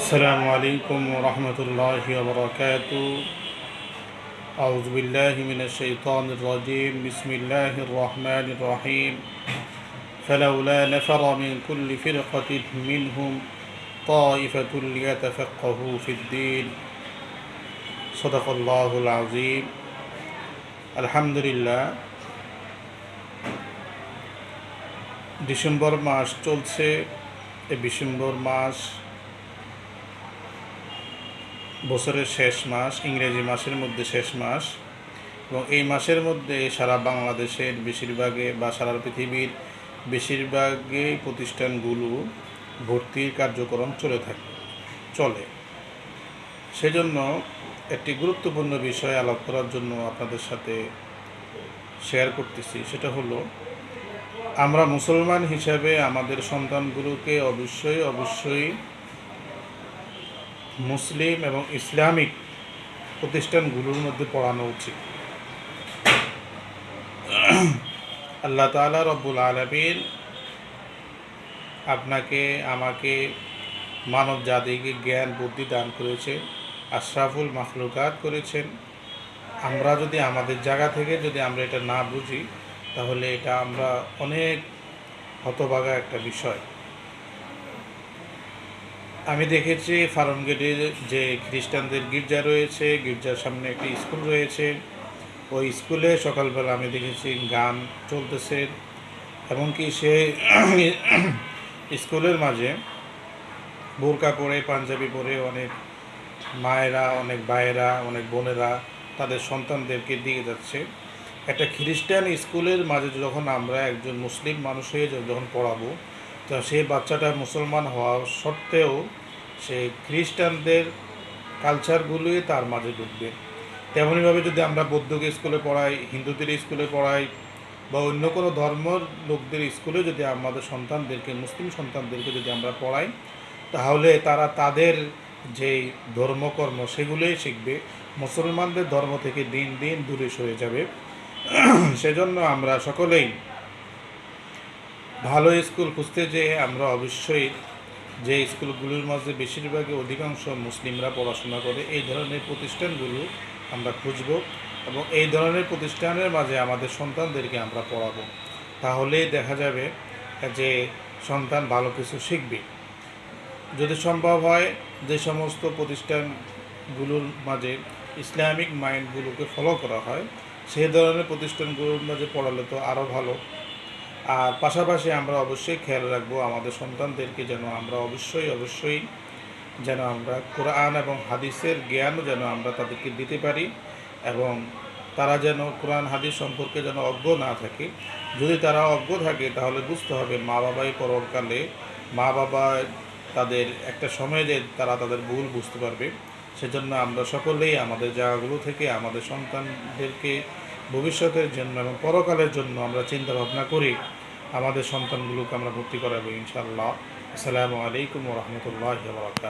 السلام عليكم ورحمة الله وبركاته أعوذ بالله من الشيطان الرجيم بسم الله الرحمن الرحيم فلولا نفر من كل فرقة منهم طائفة ليتفقهوا في الدين صدق الله العظيم الحمد لله December মাস চলছে এই December মাস বছরের শেষ মাস, ইংরেজি মাসের মধ্যে শেষ মাস। এবং এই মাসের মধ্যে সারা বাংলাদেশের বেশিরভাগে বা সারা পৃথিবীর বেশিরভাগে প্রতিষ্ঠানগুলো ভর্তির কার্যক্রম চলে থাকে, চলে। সেজন্য একটি গুরুত্বপূর্ণ বিষয় আলাপ করার জন্য আপনাদের সাথে শেয়ার করতেছি, সেটা হলো, আমরা মুসলমান হিসাবে আমাদের সন্তানগুলোকে অবশ্যই অবশ্যই মুসলিম এবং ইসলামিক প্রতিষ্ঠানগুলোর মধ্যে পড়ানো উচিত। আল্লাহ তালা রব্বুল আলমিন আপনাকে, আমাকে মানব জাতিকে জ্ঞান, বুদ্ধি দান করেছে, আশরাফুল মাখলুকাত করেছেন। আমরা যদি আমাদের জায়গা থেকে যদি আমরা এটা না বুঝি, তাহলে এটা আমরা অনেক হতভাগা একটা বিষয়। আমি দেখেছি ফার্ম যে খ্রিস্টানদের গির্জা রয়েছে, গির্জার সামনে একটি স্কুল রয়েছে। ওই স্কুলে সকালবেলা আমি দেখেছি গান চলতেছে। এমনকি সে স্কুলের মাঝে বোরকা পরে, পাঞ্জাবি পরে অনেক মায়েরা, অনেক ভাইয়েরা, অনেক বোনেরা তাদের সন্তানদেরকে দিয়ে যাচ্ছে। একটা খ্রিস্টান স্কুলের মাঝে যখন আমরা একজন মুসলিম মানুষ হয়ে যখন পড়াবো তো সেই বাচ্চাটা মুসলমান হওয়া সত্ত্বেও সে খ্রিস্টানদের কালচারগুলোই তার মাঝে ঢুকবে। তেমনইভাবে যদি আমরা বৌদ্ধকে স্কুলে পড়াই, হিন্দুদের স্কুলে পড়াই বা অন্য কোনো ধর্মর লোকদের স্কুলে যদি আমাদের সন্তানদেরকে, মুসলিম সন্তানদেরকে যদি আমরা পড়াই, তাহলে তারা তাদের যে ধর্মকর্ম সেগুলোই শিখবে। মুসলমানদের ধর্ম থেকে দিন দিন দূরে সরে যাবে। সেজন্য আমরা সকলেই ভালো স্কুল খুঁজতে যেয়ে আমরা অবশ্যই যে স্কুলগুলোর মধ্যে বেশিরভাগই অধিকাংশ মুসলিমরা পড়াশোনা করে, এই ধরনের প্রতিষ্ঠানগুলো আমরা খুঁজব এবং এই ধরনের প্রতিষ্ঠানের মাঝে আমাদের সন্তানদেরকে আমরা পড়াবো। তাহলেই দেখা যাবে যে সন্তান ভালো কিছু শিখবে। যদি সম্ভব হয়, যে সমস্ত প্রতিষ্ঠানগুলোর মাঝে ইসলামিক মাইন্ডগুলোকে ফলো করা হয়, সেই ধরনের প্রতিষ্ঠানগুলোর মাঝে পড়ালে তো আরও ভালো। আর পাশাপাশি আমরা অবশ্যই খেয়াল রাখব আমাদের সন্তানদেরকে যেন আমরা অবশ্যই অবশ্যই যেন আমরা কোরআন এবং হাদিসের জ্ঞানও যেন আমরা তাদেরকে দিতে পারি এবং তারা যেন কোরআন, হাদিস সম্পর্কে যেন অজ্ঞ না থাকে। যদি তারা অজ্ঞ থাকে, তাহলে বুঝতে হবে মা বাবাই পরকালে, মা বাবা তাদের একটা সময় যে তারা তাদের ভুল বুঝতে পারবে। সেজন্য আমরা সকলেই আমাদের জায়গাগুলো থেকে আমাদের সন্তানদেরকে ভবিষ্যতের জন্য এবং পরকালের জন্য আমরা চিন্তা ভাবনা করি। আমাদের সন্তানগুলোকে আমরা ভর্তি করাবো ইনশাআল্লাহ। আসসালামু আলাইকুম রহমতুল্লাহ